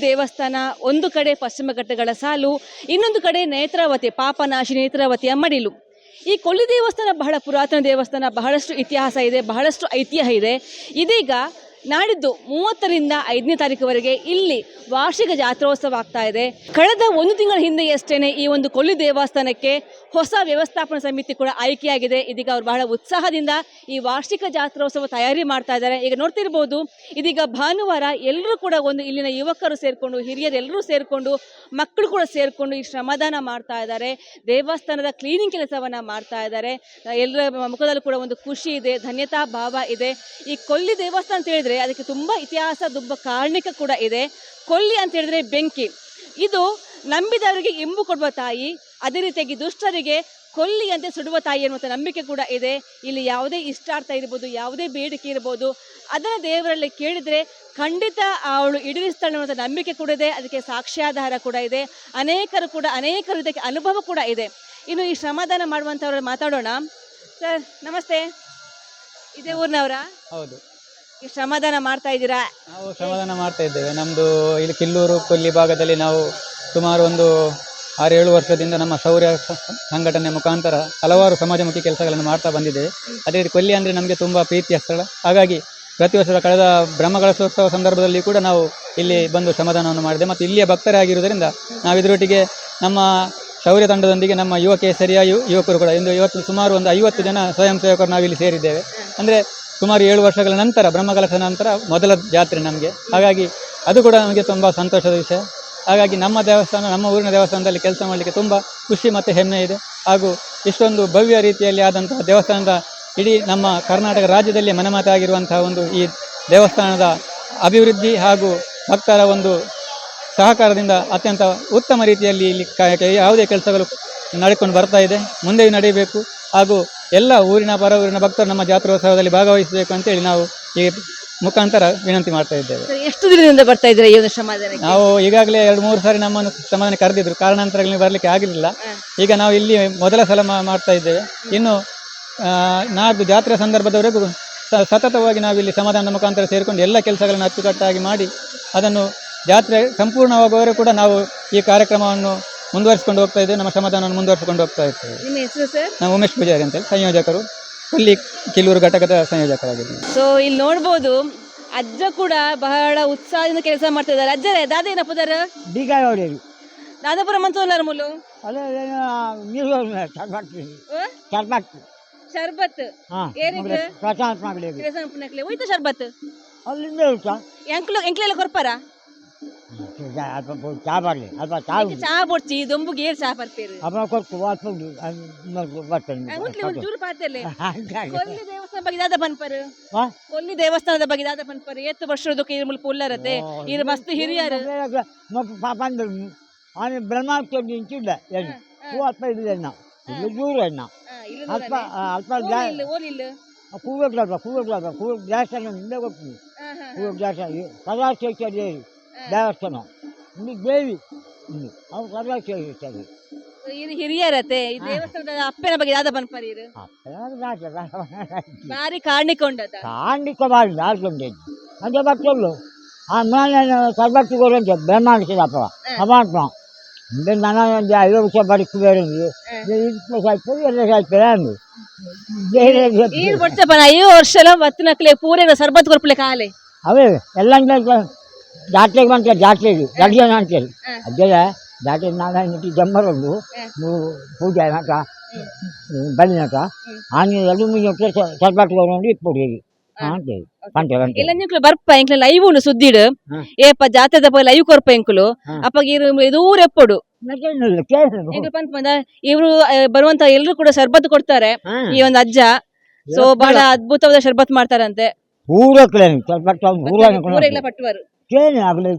ದೇವಸ್ಥಾನ, ಒಂದು ಕಡೆ ಪಶ್ಚಿಮ ಘಟ್ಟಗಳ ಸಾಲು, ಇನ್ನೊಂದು ಕಡೆ ನೇತ್ರಾವತಿ, ಪಾಪನಾಶಿ ನೇತ್ರಾವತಿಯ ಮಡಿಲು. ಈ ಕೊಲ್ಲಿ ದೇವಸ್ಥಾನ ಬಹಳ ಪುರಾತನ ದೇವಸ್ಥಾನ, ಬಹಳಷ್ಟು ಇತಿಹಾಸ ಇದೆ, ಬಹಳಷ್ಟು ಐತಿಹ್ಯ ಇದೆ. ಇದೀಗ ನಾಡಿದ್ದು ಮೂವತ್ತರಿಂದ ಐದನೇ ತಾರೀಕುವರೆಗೆ ಇಲ್ಲಿ ವಾರ್ಷಿಕ ಜಾತ್ರೋತ್ಸವ ಆಗ್ತಾ ಇದೆ. ಕಳೆದ ಒಂದು ತಿಂಗಳ ಹಿಂದೆಯಷ್ಟೇ ಈ ಒಂದು ಕೊಲ್ಲಿ ದೇವಸ್ಥಾನಕ್ಕೆ ಹೊಸ ವ್ಯವಸ್ಥಾಪನಾ ಸಮಿತಿ ಕೂಡ ಆಯ್ಕೆಯಾಗಿದೆ. ಇದೀಗ ಅವರು ಬಹಳ ಉತ್ಸಾಹದಿಂದ ಈ ವಾರ್ಷಿಕ ಜಾತ್ರೋತ್ಸವ ತಯಾರಿ ಮಾಡ್ತಾ ಇದ್ದಾರೆ. ಈಗ ನೋಡ್ತಿರ್ಬೋದು, ಇದೀಗ ಭಾನುವಾರ ಎಲ್ಲರೂ ಕೂಡ ಒಂದು ಇಲ್ಲಿನ ಯುವಕರು ಸೇರಿಕೊಂಡು, ಹಿರಿಯರು ಎಲ್ಲರೂ ಸೇರಿಕೊಂಡು, ಮಕ್ಕಳು ಕೂಡ ಸೇರಿಕೊಂಡು ಈ ಶ್ರಮದಾನ ಮಾಡ್ತಾ ಇದ್ದಾರೆ. ದೇವಸ್ಥಾನದ ಕ್ಲೀನಿಂಗ್ ಕೆಲಸವನ್ನು ಮಾಡ್ತಾ ಇದ್ದಾರೆ. ಎಲ್ಲರ ಮುಖದಲ್ಲೂ ಕೂಡ ಒಂದು ಖುಷಿ ಇದೆ, ಧನ್ಯತಾ ಭಾವ ಇದೆ. ಈ ಕೊಲ್ಲಿ ದೇವಸ್ಥಾನ ಅಂತ ಹೇಳಿದ್ರೆ ಅದಕ್ಕೆ ತುಂಬಾ ಇತಿಹಾಸ, ತುಂಬ ಕಾರಣಿಕ ಕೂಡ ಇದೆ. ಕೊಲ್ಲಿ ಅಂತ ಹೇಳಿದ್ರೆ ಬೆಂಕಿ. ಇದು ನಂಬಿದವರಿಗೆ ಇಂಬು ಕೊಡುವ ತಾಯಿ, ಅದೇ ರೀತಿಯಾಗಿ ದುಷ್ಟರಿಗೆ ಕೊಲ್ಲಿಯಂತೆ ಸುಡುವ ತಾಯಿ ಅನ್ನುವಂಥ ನಂಬಿಕೆ ಕೂಡ ಇದೆ. ಇಲ್ಲಿ ಯಾವುದೇ ಇಷ್ಟಾರ್ಥ ಇರ್ಬೋದು, ಯಾವುದೇ ಬೇಡಿಕೆ ಇರ್ಬೋದು, ಅದನ್ನ ದೇವರಲ್ಲಿ ಕೇಳಿದ್ರೆ ಖಂಡಿತ ಅವಳು ಈಡೇರಿಸ್ತಾಳೆ ಅನ್ನುವಂಥ ನಂಬಿಕೆ ಕೂಡ ಇದೆ. ಅದಕ್ಕೆ ಸಾಕ್ಷ್ಯಾಧಾರ ಕೂಡ ಇದೆ. ಅನೇಕರು ಕೂಡ ಅನೇಕರು ಇದಕ್ಕೆ ಅನುಭವ ಕೂಡ ಇದೆ. ಇನ್ನು ಈ ಶ್ರಮದಾನ ಮಾಡುವಂಥವ್ರ ಮಾತಾಡೋಣ. ಸರ್, ನಮಸ್ತೆ. ಇದೇ ಊರಿನವರ? ಹೌದು. ಈ ಶ್ರಮದಾನ ಮಾಡ್ತಾ ಇದ್ದೀರಾ? ನಾವು ಶ್ರಮದಾನ ಮಾಡ್ತಾ ಇದ್ದೇವೆ. ನಮ್ಮದು ಇಲ್ಲಿ ಕಿಲ್ಲೂರು ಕೊಲ್ಲಿ ಭಾಗದಲ್ಲಿ ನಾವು ಸುಮಾರು ಒಂದು ಆರು ಏಳು ವರ್ಷದಿಂದ ನಮ್ಮ ಶೌರ್ಯ ಸಂಘಟನೆ ಮುಖಾಂತರ ಹಲವಾರು ಸಮಾಜಮುಖಿ ಕೆಲಸಗಳನ್ನು ಮಾಡ್ತಾ ಬಂದಿದ್ದೇವೆ. ಅದೇ ರೀತಿ ಕೊಲ್ಲಿ ಅಂದರೆ ನಮಗೆ ತುಂಬ ಪ್ರೀತಿಯ ಸ್ಥಳ. ಹಾಗಾಗಿ ಪ್ರತಿ ವರ್ಷದ ಕಳೆದ ಬ್ರಹ್ಮಗಳಸೋತ್ಸವ ಸಂದರ್ಭದಲ್ಲಿ ಕೂಡ ನಾವು ಇಲ್ಲಿ ಬಂದು ಶ್ರಮದಾನವನ್ನು ಮಾಡಿದೆ ಮತ್ತು ಇಲ್ಲಿಯ ಭಕ್ತರೇ ಆಗಿರುವುದರಿಂದ ನಾವು ಇದರೊಟ್ಟಿಗೆ ನಮ್ಮ ಶೌರ್ಯ ತಂಡದೊಂದಿಗೆ ನಮ್ಮ ಯುವ ಕೇಸರಿಯ ಯುವಕರು ಕೂಡ ಇಂದು ಇವತ್ತು ಸುಮಾರು ಒಂದು ಐವತ್ತು ಜನ ಸ್ವಯಂ ಸೇವಕರು ನಾವಿಲ್ಲಿ ಸೇರಿದ್ದೇವೆ. ಅಂದರೆ ಸುಮಾರು ಏಳು ವರ್ಷಗಳ ನಂತರ, ಬ್ರಹ್ಮಕಲಶದ ನಂತರ ಮೊದಲ ಜಾತ್ರೆ ನಮಗೆ. ಹಾಗಾಗಿ ಅದು ಕೂಡ ನಮಗೆ ತುಂಬ ಸಂತೋಷದ ವಿಷಯ. ಹಾಗಾಗಿ ನಮ್ಮ ದೇವಸ್ಥಾನ, ನಮ್ಮ ಊರಿನ ದೇವಸ್ಥಾನದಲ್ಲಿ ಕೆಲಸ ಮಾಡಲಿಕ್ಕೆ ತುಂಬ ಖುಷಿ ಮತ್ತು ಹೆಮ್ಮೆ ಇದೆ. ಹಾಗೂ ಇಷ್ಟೊಂದು ಭವ್ಯ ರೀತಿಯಲ್ಲಿ ಆದಂತಹ ದೇವಸ್ಥಾನದ ಇಡೀ ನಮ್ಮ ಕರ್ನಾಟಕ ರಾಜ್ಯದಲ್ಲಿ ಮನೆಮಾತಾಗಿರುವಂತಹ ಒಂದು ಈ ದೇವಸ್ಥಾನದ ಅಭಿವೃದ್ಧಿ ಹಾಗೂ ಭಕ್ತರ ಒಂದು ಸಹಕಾರದಿಂದ ಅತ್ಯಂತ ಉತ್ತಮ ರೀತಿಯಲ್ಲಿ ಇಲ್ಲಿ ಯಾವುದೇ ಕೆಲಸಗಳು ನಡೆಕೊಂಡು ಬರ್ತಾ ಇದೆ. ಮುಂದೆಯೂ ನಡೆಯಬೇಕು. ಹಾಗೂ ಎಲ್ಲ ಊರಿನ ಪರ ಊರಿನ ಭಕ್ತರು ನಮ್ಮ ಜಾತ್ರೋತ್ಸವದಲ್ಲಿ ಭಾಗವಹಿಸಬೇಕು ಅಂತೇಳಿ ನಾವು ಈ ಮುಖಾಂತರ ವಿನಂತಿ ಮಾಡ್ತಾ ಇದ್ದೇವೆ. ಎಷ್ಟು ದಿನದಿಂದ ಬರ್ತಾ ಇದ್ದೀರಾ ಈ ಒಂದು ಶ್ರಮದಾನಕ್ಕೆ ನಾವು ಈಗಾಗಲೇ ಎರಡು ಮೂರು ಸಾರಿ ನಮ್ಮನ್ನು ಸಮಾಧಾನ ಕರೆದಿದ್ರು. ಕಾರಣಾಂತರಗಳಲ್ಲಿ ಬರಲಿಕ್ಕೆ ಆಗಲಿಲ್ಲ ಈಗ ನಾವು ಇಲ್ಲಿ ಮೊದಲ ಸಲ ಮಾಡ್ತಾ ಇದ್ದೇವೆ. ಇನ್ನು ನಾಡ್ದು ಜಾತ್ರೆ ಸಂದರ್ಭದವರೆಗೂ ಸತತವಾಗಿ ನಾವು ಇಲ್ಲಿ ಸಮಾಧಾನದ ಮುಖಾಂತರ ಸೇರಿಕೊಂಡು ಎಲ್ಲ ಕೆಲಸಗಳನ್ನು ಅಚ್ಚುಕಟ್ಟಾಗಿ ಮಾಡಿ ಅದನ್ನು ಜಾತ್ರೆ ಸಂಪೂರ್ಣವಾಗುವವರೆಗೂ ಕೂಡ ನಾವು ಈ ಕಾರ್ಯಕ್ರಮವನ್ನು ಮುಂದುವರಿಸಿಕೊಂಡು ಹೋಗ್ತಾ ಇದ್ದೇವೆ ನಮ್ಮ ಸಮಾಧಾನವನ್ನು ಮುಂದುವರಿಸಿಕೊಂಡು ಹೋಗ್ತಾ ಇರ್ತೇವೆ ನಿಮ್ಮ ಹೆಸರು ಸರ್? ನಾವು ಉಮೇಶ್ ಪೂಜಾರಿ ಅಂತೇಳಿ ಸಂಯೋಜಕರು. ಇಲ್ಲಿ ಕಿಲ್ಲೂರು ಘಟಕದ ಸಂಯೋಜಕರಾಗಿದ್ದೀವಿ. ಸೊ ಇಲ್ಲಿ ನೋಡ್ಬೋದು ಅಜ್ಜ ಕೂಡ ಬಹಳ ಉತ್ಸಾಹದಿಂದ ಕೆಲಸ ಮಾಡ್ತಾ ಇದ್ದಾರೆ. ಅಜ್ಜರೇ ಪದರ ಬೀಗ ಹೊಡೆಯೋದು ದಾದಾಪುರ ಮಂತ್ರ ಮುಲು? ಅದೇ ನೀರು ಶರ್ಬತ್. ಹಾಂ? ಏನಿಗೆ? ಪ್ರಶಾಂತ್ ಮಗಳಿಗೆ ನಕ್ಲೆ ಹೋಯ್ತು ಶರ್ಬತ್? ಅಲ್ಲಿಂದ ಉಂಟಾ? ಎಂಕ್ಲು ಎಂಕ್ಲೆಲ್ಲ ಕೊರ್ಪಾರ ಚಾ ಬರಲಿ ಅಲ್ಪ ಚಾ ಉಂಟು ಚಾ ಬೊಡ್ಚಿ ದೊಂಬುಗೆ ಏರ್ ಚಾ ಬರ್ಪೇರು ಅಪ್ಪ ಕೊಟ್ಟು ಅಲ್ಪ ಉಂಟು ಅದು ಬರ್ತೇನೆ ಹುಟ್ಲಿ ಒಂದು ಚೂರು ಪಾತೆಲೆ ಕೊಲ್ಲಿ ದೇವಸ್ಥಾನ ಬಗ್ಗೆ ದಾದ ಪನ್ಪರು? ಹಾ? ಕೊಲ್ಲಿ ದೇವಸ್ಥಾನದ ಬಗ್ಗೆ ದಾದ ಪನ್ಪರು? ಎತ್ತು ವರ್ಷದಕ್ಕೆ ಇರ್ ಮುಲ್ ಪುಲ್ಲರತೆ ಇರ್ ಮಸ್ತ್ ಹಿರಿಯರು. ಬಂದು ಅವನು ಅಲ್ಪ ಇಲ್ಲಿ ದೂರ ಹಿಂದೆ ಹೋಗ್ತೀನಿ. ದೇವಸ್ಥಾನ ಸದಾಶೇಶ್ವರ ದೇವಿ ದೇವಸ್ಥಾನ ಇಲ್ಲಿ ದೇವಿ ಇಲ್ಲಿ ಅವ್ರು ಸದಾಶೇಶ್ವರ ಇರ್ ಹಿರಿಯರತೆ ಈ ದೇವಸ್ಥಾನದ ಅಪ್ಪನ ಬಗ್ಗೆ ದಾದ ಪನ್ಪರು ಇರು ಬಾರಿ ಕಾಣಿಕೊಂಡದ ಕಾಂಡಿಕ ಮಾಡಿ ಆಡ್ಕೊಂಡೇನು ಅಂತೆ ಬರ್ತಲ್ಲು ಆ ನಾನು ಸರ್ಬತ್ತು ಕೊಡುವಂತೆ ಬ್ರಹ್ಮಾಂಡ ಅಪ್ಪ ಪರಮಾತ್ಮ இந்த நான் இந்த ஐரோப்பிய படிப்பு வேறுங்க இப்போ சாய்ப்பு ಎಲ್ಲ ಸಾಯ್ತಾರೆ ಅಂದು ಬೇರೆ ಈರ್ ಬಡ್ಚಪ್ಪನ ಈ ವರ್ಷಲ ಮತ್ತಿನಕ್ಲೆ ಪೂರೆ ಸರ್ಬತ್ ಕೊರ್ಪಲೆ ಕಾಲೆ ಅವೇ ಎಲ್ಲ ಜಾತ್ರೆಗೆ ಬಂತ ಜಾತ್ರೆಗೆ ಲಗ್ನ ಅಂತೇಳಿ ಅದೇ ಜಾತ್ರೆ ನಾನು ಜಮ್ಮರೊಂದು ನೀವು ಪೂಜೆ ನಾಟ ಬನ್ನಿನಾಟ ಆನೆ ಇಪ್ಪುಡಿ ಅಂತೇಳಿ. ಪಂಚ ಗಂಟೆ ಇಲ್ಲ ನಿಕ್ಲು ಬರ್ಪ ಎಂಕ್ಲೆ ಲೈವ್ ಉಂಡು ಸುದ್ದಿಡು. ಹಾ. ಏಪ ಜಾತ್ರೆದ ಪೋಯಿ ಲೈವ್ ಕೊರ್ಪ ಎಂಕ್ಲು ಎಪ್ಪಡು. ಬಂದ ಇವರು ಬರುವಂತ ಎಲ್ರು ಕೂಡ ಶರ್ಬತ್ ಕೊಡ್ತಾರೆ. ಈ ಒಂದು ಅಜ್ಜ. ಸೊ ಬಹಳ ಅದ್ಭುತವಾದ ಶರ್ಬತ್ ಮಾಡ್ತಾರಂತೆ. ಇಲ್ಲ ಪಟ್ಟುವರು. ಕೇಳಿ ಆಗಲಿ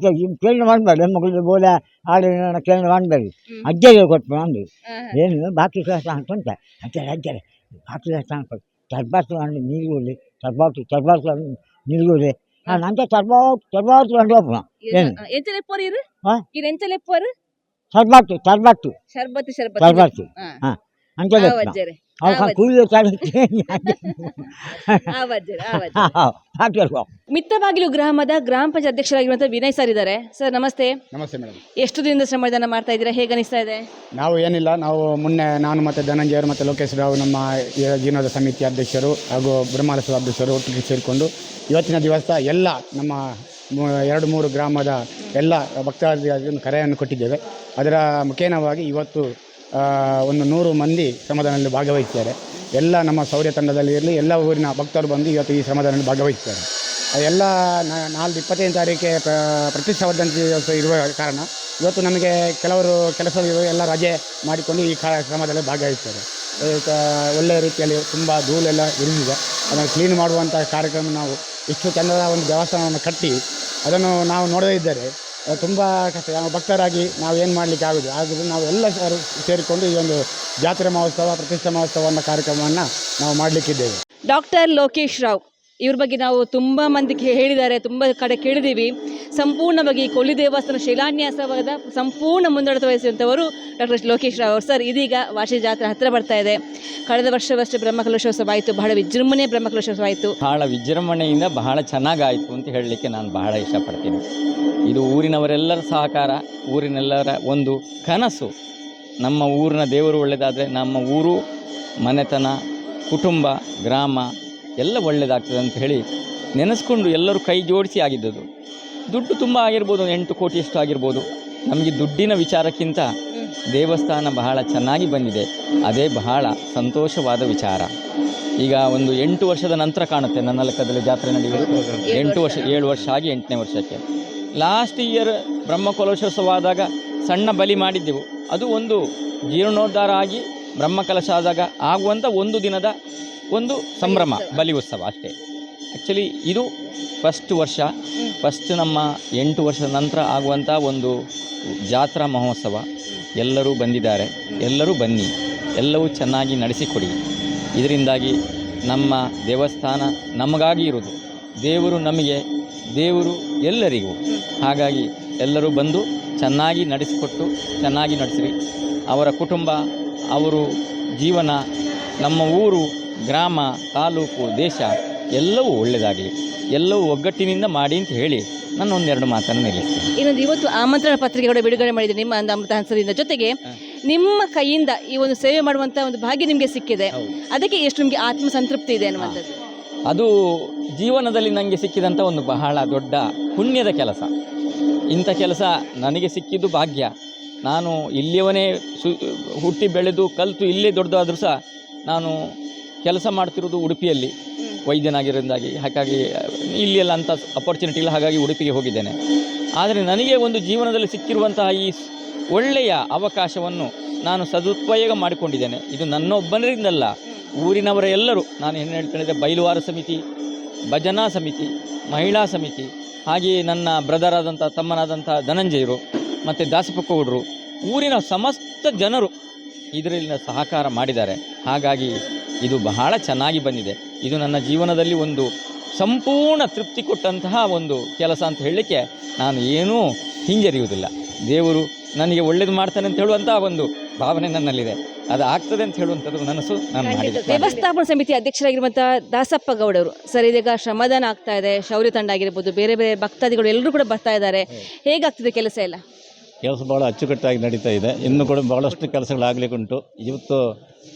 ಕೇಳಿ ಮಾಡಬೇಡಿ ಹೆಣ್ಮಕ್ಳು ಬೋಲೆ ಆಡಿ ಕೇಳಿ ಮಾಡಬೇಡಿ ಹ್ಮ್. ಅಜ್ಜಗೆ ಕೊಟ್ಟು ಅಂದು. ಹಾ, ಹಾ. ಏನು ಬಾಕಿ ಕೆಲಸ ಅಂತಂತ ಅಜ್ಜರೆ ಅಜ್ಜರೆ ಬಾಕಿ ಕೆಲಸ ಅನ್ಕೊಂಡು ಚರ್ಬಾತು ಅಂದು ನೀರುಗುಳಿ. ಚರ್ಬಾತು ಚರ್ಬಾತು ನೀರುಗುಳಿ. ನಂಗೆ ಚರ್ಬಾತು ಚರ್ಬಾತು ಅಂದು ಹೋಗ್ನ ಏನು? ಆ, ಎಂಚಲ ಎಪ್ಪೋರು ಇರು ಹಾ? ಇರು ಎಂಚಲ ಎಪ್ಪೋರು ಚರ್ಬಾತು ಚರ್ಬಾತು ಶರ್ಬತ್ ಶರ್ಬತ್ ಚರ್ಬಾತು ಹಾ. ವಜ್ಜರೆ. ಮಿತ್ತಬಾಗಿಲು ಗ್ರಾಮದ ಗ್ರಾಮ ಪಂಚಾಯತ್ ಅಧ್ಯಕ್ಷರಾಗಿರುವಂತಹ ವಿನಯ್ ಸರ್ ಇದ್ದಾರೆ ಸರ್ ನಮಸ್ತೆ. ನಮಸ್ತೆ ಮೇಡಮ್. ಎಷ್ಟು ದಿನದಿಂದ ಶ್ರಮದಾನ ಮಾಡ್ತಾ ಇದ್ದೀರಾ? ಹೇಗೆ ಅನಿಸ್ತಾ ಇದೆ? ನಾವು ಏನಿಲ್ಲ ನಾವು ಮೊನ್ನೆ ನಾನು ಮತ್ತೆ ಧನಂಜಯರು ಮತ್ತೆ ಲೋಕೇಶ್ ರಾವ್ ನಮ್ಮ ಜೀವನದ ಸಮಿತಿ ಅಧ್ಯಕ್ಷರು ಹಾಗೂ ಬ್ರಹ್ಮಾಲಸದ ಅಧ್ಯಕ್ಷರು ಒಟ್ಟಿಗೆ ಸೇರಿಕೊಂಡು ಇವತ್ತಿನ ದಿವಸ ಎಲ್ಲ ನಮ್ಮ ಎರಡು ಮೂರು ಗ್ರಾಮದ ಎಲ್ಲ ಭಕ್ತಾದಿಗಳಿಗೆ ಒಂದು ಕರೆಯನ್ನು ಕೊಟ್ಟಿದ್ದೇವೆ. ಅದರ ಮುಖೇನವಾಗಿ ಇವತ್ತು ಒಂದು ನೂರು ಮಂದಿ ಶ್ರಮದಾನದಲ್ಲಿ ಭಾಗವಹಿಸಿದ್ದಾರೆ ಎಲ್ಲ ನಮ್ಮ ಶೌರ್ಯ ತಂಡದಲ್ಲಿ ಇರಲಿ, ಎಲ್ಲ ಊರಿನ ಭಕ್ತರು ಬಂದು ಇವತ್ತು ಈ ಶ್ರಮದಾನದಲ್ಲಿ ಭಾಗವಹಿಸಿದ್ದಾರೆ ಎಲ್ಲ ನಾಲ್ಕು ಇಪ್ಪತ್ತೈದು ತಾರೀಕಿಗೆ ಪ್ರತಿಷ್ಠಾವರ್ಧನ ದಿವಸ ಇರುವ ಕಾರಣ ಇವತ್ತು ನಮಗೆ ಕೆಲವರು ಕೆಲಸ ಎಲ್ಲ ರಜೆ ಮಾಡಿಕೊಂಡು ಈ ಕಾರ್ಯಕ್ರಮದಲ್ಲಿ ಭಾಗವಹಿಸ್ತಾರೆ. ಒಳ್ಳೆಯ ರೀತಿಯಲ್ಲಿ ತುಂಬ ಧೂಳೆಲ್ಲ ಇರಿದಿದೆ ಅದನ್ನು ಕ್ಲೀನ್ ಮಾಡುವಂಥ ಕಾರ್ಯಕ್ರಮ ನಾವು ಇಷ್ಟು ಚಂದದ ಒಂದು ದೇವಸ್ಥಾನವನ್ನು ಕಟ್ಟಿ ಅದನ್ನು ನಾವು ನೋಡದೇ ಇದ್ದರೆ ತುಂಬ ಕಷ್ಟ. ನಾವು ಭಕ್ತರಾಗಿ ನಾವು ಏನು ಮಾಡಲಿಕ್ಕೆ ಆಗೋದು? ಆದರೂ ನಾವು ಎಲ್ಲ ಸೇರಿ, ಸೇರಿಕೊಂಡು ಈ ಒಂದು ಜಾತ್ರೆ ಮಹೋತ್ಸವ, ಪ್ರತಿಷ್ಠಾ ಮಹೋತ್ಸವ ಅನ್ನೋ ಕಾರ್ಯಕ್ರಮವನ್ನು ನಾವು ಮಾಡಲಿಕ್ಕಿದ್ದೇವೆ. ಡಾಕ್ಟರ್ ಲೋಕೇಶ್ ರಾವ್. ಇವ್ರ ಬಗ್ಗೆ ನಾವು ತುಂಬ ಮಂದಿಗೆ ಹೇಳಿದ್ದಾರೆ, ತುಂಬ ಕಡೆ ಕೇಳಿದ್ದೀವಿ ಸಂಪೂರ್ಣವಾಗಿ ಕೊಲ್ಲಿ ದೇವಸ್ಥಾನ ಶಿಲಾನ್ಯಾಸವಾದ ಸಂಪೂರ್ಣ ಮುಂದಡತ ವಹಿಸಿದಂಥವರು ಡಾಕ್ಟರ್ ಲೋಕೇಶ್ ರಾವ್ ಅವರು. ಸರ್, ಇದೀಗ ವಾರ್ಷಿಕ ಜಾತ್ರೆ ಹತ್ತಿರ ಬರ್ತಾ ಇದೆ. ಕಳೆದ ವರ್ಷವಷ್ಟೇ ಬ್ರಹ್ಮಕಲಶೋತ್ಸವ ಆಯಿತು, ಬಹಳ ವಿಜೃಂಭಣೆ ಬ್ರಹ್ಮಕಲಶೋತ್ಸವ ಆಯಿತು. ಬಹಳ ವಿಜೃಂಭಣೆಯಿಂದ ಬಹಳ ಚೆನ್ನಾಗಾಯಿತು ಅಂತ ಹೇಳಲಿಕ್ಕೆ ನಾನು ಬಹಳ ಇಷ್ಟಪಡ್ತೀನಿ. ಇದು ಊರಿನವರೆಲ್ಲರ ಸಹಕಾರ, ಊರಿನೆಲ್ಲರ ಒಂದು ಕನಸು. ನಮ್ಮ ಊರಿನ ದೇವರು ಒಳ್ಳೆಯದಾದರೆ ನಮ್ಮ ಊರು, ಮನೆತನ, ಕುಟುಂಬ, ಗ್ರಾಮ ಎಲ್ಲ ಒಳ್ಳೆಯದಾಗ್ತದೆ ಅಂತ ಹೇಳಿ ನೆನೆಸ್ಕೊಂಡು ಎಲ್ಲರೂ ಕೈ ಜೋಡಿಸಿ ಆಗಿದ್ದದು ದುಡ್ಡು ತುಂಬ ಆಗಿರ್ಬೋದು, ಎಂಟು ಕೋಟಿಯಷ್ಟು ಆಗಿರ್ಬೋದು. ನಮಗೆ ದುಡ್ಡಿನ ವಿಚಾರಕ್ಕಿಂತ ದೇವಸ್ಥಾನ ಬಹಳ ಚೆನ್ನಾಗಿ ಬಂದಿದೆ. ಅದೇ ಬಹಳ ಸಂತೋಷವಾದ ವಿಚಾರ. ಈಗ ಒಂದು ಎಂಟು ವರ್ಷದ ನಂತರ ಕಾಣುತ್ತೆ ನನ್ನ ಲೆಕ್ಕದಲ್ಲಿ ಜಾತ್ರೆ ನಡೆಯುವುದು. ಎಂಟು ವರ್ಷ, ಏಳು ವರ್ಷ ಆಗಿ ಎಂಟನೇ ವರ್ಷಕ್ಕೆ. ಲಾಸ್ಟ್ ಇಯರ್ ಬ್ರಹ್ಮಕಲಶೋತ್ಸವ ಆದಾಗ ಸಣ್ಣ ಬಲಿ ಮಾಡಿದ್ದೆವು. ಅದು ಒಂದು ಜೀರ್ಣೋದ್ಧಾರ ಆಗಿ ಬ್ರಹ್ಮಕಲಶ ಆದಾಗ ಆಗುವಂಥ ಒಂದು ದಿನದ ಒಂದು ಸಂಭ್ರಮ, ಬಲಿ ಉತ್ಸವ ಅಷ್ಟೇ. ಆ್ಯಕ್ಚುಲಿ ಇದು ಫಸ್ಟ್ ವರ್ಷ. ಫಸ್ಟ್ ನಮ್ಮ ಎಂಟು ವರ್ಷದ ನಂತರ ಆಗುವಂಥ ಒಂದು ಜಾತ್ರಾ ಮಹೋತ್ಸವ. ಎಲ್ಲರೂ ಬಂದಿದ್ದಾರೆ. ಎಲ್ಲರೂ ಬನ್ನಿ. ಎಲ್ಲವೂ ಚೆನ್ನಾಗಿ ನಡೆಸಿಕೊಡಿ. ಇದರಿಂದಾಗಿ ನಮ್ಮ ದೇವಸ್ಥಾನ ನಮಗಾಗಿ ಇರುವುದು. ದೇವರು ನಮಗೆ, ದೇವರು ಎಲ್ಲರಿಗೂ. ಹಾಗಾಗಿ ಎಲ್ಲರೂ ಬಂದು ಚೆನ್ನಾಗಿ ನಡೆಸಿಕೊಟ್ಟು, ಚೆನ್ನಾಗಿ ನಡೆಸಿರಿ. ಅವರ ಕುಟುಂಬ, ಅವರು ಜೀವನ, ನಮ್ಮ ಊರು ಗ್ರಾಮ ತಾಲೂಕು ದೇಶ ಎಲ್ಲವೂ ಒಳ್ಳೆಯದಾಗಲಿ ಎಲ್ಲವೂ ಒಗ್ಗಟ್ಟಿನಿಂದ ಮಾಡಿ ಅಂತ ಹೇಳಿ ನಾನು ಒಂದೆರಡು ಮಾತನ್ನು ನಿಲ್ಲಿಸ್ತೇನೆ. ಇನ್ನೊಂದು ಇವತ್ತು ಆಮಂತ್ರಣ ಪತ್ರಿಕೆ ಕೂಡ ಬಿಡುಗಡೆ ಮಾಡಿದೆ ನಿಮ್ಮ ಒಂದು ಅಮೃತ ಹಂಸದಿಂದ. ಜೊತೆಗೆ ನಿಮ್ಮ ಕೈಯಿಂದ ಈ ಒಂದು ಸೇವೆ ಮಾಡುವಂಥ ಒಂದು ಭಾಗ್ಯ ನಿಮಗೆ ಸಿಕ್ಕಿದೆ. ಅದಕ್ಕೆ ಎಷ್ಟು ನಿಮಗೆ ಆತ್ಮ ಸಂತೃಪ್ತಿ ಇದೆ ಅನ್ನುವಂಥದ್ದು. ಅದು ಜೀವನದಲ್ಲಿ ನನಗೆ ಸಿಕ್ಕಿದಂಥ ಒಂದು ಬಹಳ ದೊಡ್ಡ ಪುಣ್ಯದ ಕೆಲಸ. ಇಂಥ ಕೆಲಸ ನನಗೆ ಸಿಕ್ಕಿದ್ದು ಭಾಗ್ಯ. ನಾನು ಇಲ್ಲಿಯವನೇ ಸು ಹುಟ್ಟಿ ಬೆಳೆದು ಕಲಿತು ಇಲ್ಲೇ ದೊಡ್ಡದಾದರೂ ಸಹ ನಾನು ಕೆಲಸ ಮಾಡ್ತಿರೋದು ಉಡುಪಿಯಲ್ಲಿ ವೈದ್ಯನಾಗಿರೋದಾಗಿ ಹಾಗಾಗಿ ಇಲ್ಲಿ ಎಲ್ಲ ಅಂಥ ಅಪರ್ಚುನಿಟಿ ಇಲ್ಲ. ಹಾಗಾಗಿ ಉಡುಪಿಗೆ ಹೋಗಿದ್ದೇನೆ. ಆದರೆ ನನಗೆ ಒಂದು ಜೀವನದಲ್ಲಿ ಸಿಕ್ಕಿರುವಂತಹ ಈ ಒಳ್ಳೆಯ ಅವಕಾಶವನ್ನು ನಾನು ಸದುಪಯೋಗ ಮಾಡಿಕೊಂಡಿದ್ದೇನೆ. ಇದು ನನ್ನೊಬ್ಬನರಿಂದಲ್ಲ ಊರಿನವರ ಎಲ್ಲರೂ. ನಾನು ಏನು ಹೇಳ್ತೇನೆ ಬೈಲುವಾರ ಸಮಿತಿ, ಭಜನಾ ಸಮಿತಿ, ಮಹಿಳಾ ಸಮಿತಿ, ಹಾಗೆಯೇ ನನ್ನ ಬ್ರದರ್ ಆದಂಥ, ತಮ್ಮನಾದಂಥ ಧನಂಜಯರು, ಮತ್ತು ದಾಸಪಕ್ಕೌಡರು ಊರಿನ ಸಮಸ್ತ ಜನರು ಇದರಲ್ಲಿ ಸಹಕಾರ ಮಾಡಿದ್ದಾರೆ. ಹಾಗಾಗಿ ಇದು ಬಹಳ ಚೆನ್ನಾಗಿ ಬಂದಿದೆ. ಇದು ನನ್ನ ಜೀವನದಲ್ಲಿ ಒಂದು ಸಂಪೂರ್ಣ ತೃಪ್ತಿ ಕೊಟ್ಟಂತಹ ಒಂದು ಕೆಲಸ ಅಂತ ಹೇಳಲಿಕ್ಕೆ ನಾನು ಏನೂ ಹಿಂಜರಿಯುವುದಿಲ್ಲ. ದೇವರು ನನಗೆ ಒಳ್ಳೇದು ಮಾಡ್ತಾನೆ ಅಂತ ಹೇಳುವಂತಹ ಒಂದು ಭಾವನೆ ನನ್ನಲ್ಲಿದೆ. ಅದು ಆಗ್ತದೆ ಅಂತ ಹೇಳುವಂಥದ್ದು ನನಸು ನಾನು ಮಾಡಿದೆ ವ್ಯವಸ್ಥಾಪನಾ ಸಮಿತಿ ಅಧ್ಯಕ್ಷರಾಗಿರುವಂತಹ ದಾಸಪ್ಪ ಗೌಡರು ಸರ್ ಇದೀಗ ಶ್ರಮದಾನ ಆಗ್ತಾ ಇದೆ ಶೌರ್ಯ ತಂಡ ಆಗಿರ್ಬೋದು ಬೇರೆ ಬೇರೆ ಭಕ್ತಾದಿಗಳು ಎಲ್ಲರೂ ಕೂಡ ಬರ್ತಾ ಇದ್ದಾರೆ. ಹೇಗಾಗ್ತದೆ ಕೆಲಸ ಎಲ್ಲ? ಕೆಲಸ ಭಾಳ ಅಚ್ಚುಕಟ್ಟಾಗಿ ನಡೀತಾ ಇದೆ. ಇನ್ನೂ ಕೂಡ ಭಾಳಷ್ಟು ಕೆಲಸಗಳಾಗಲಿಕ್ಕುಂಟು. ಇವತ್ತು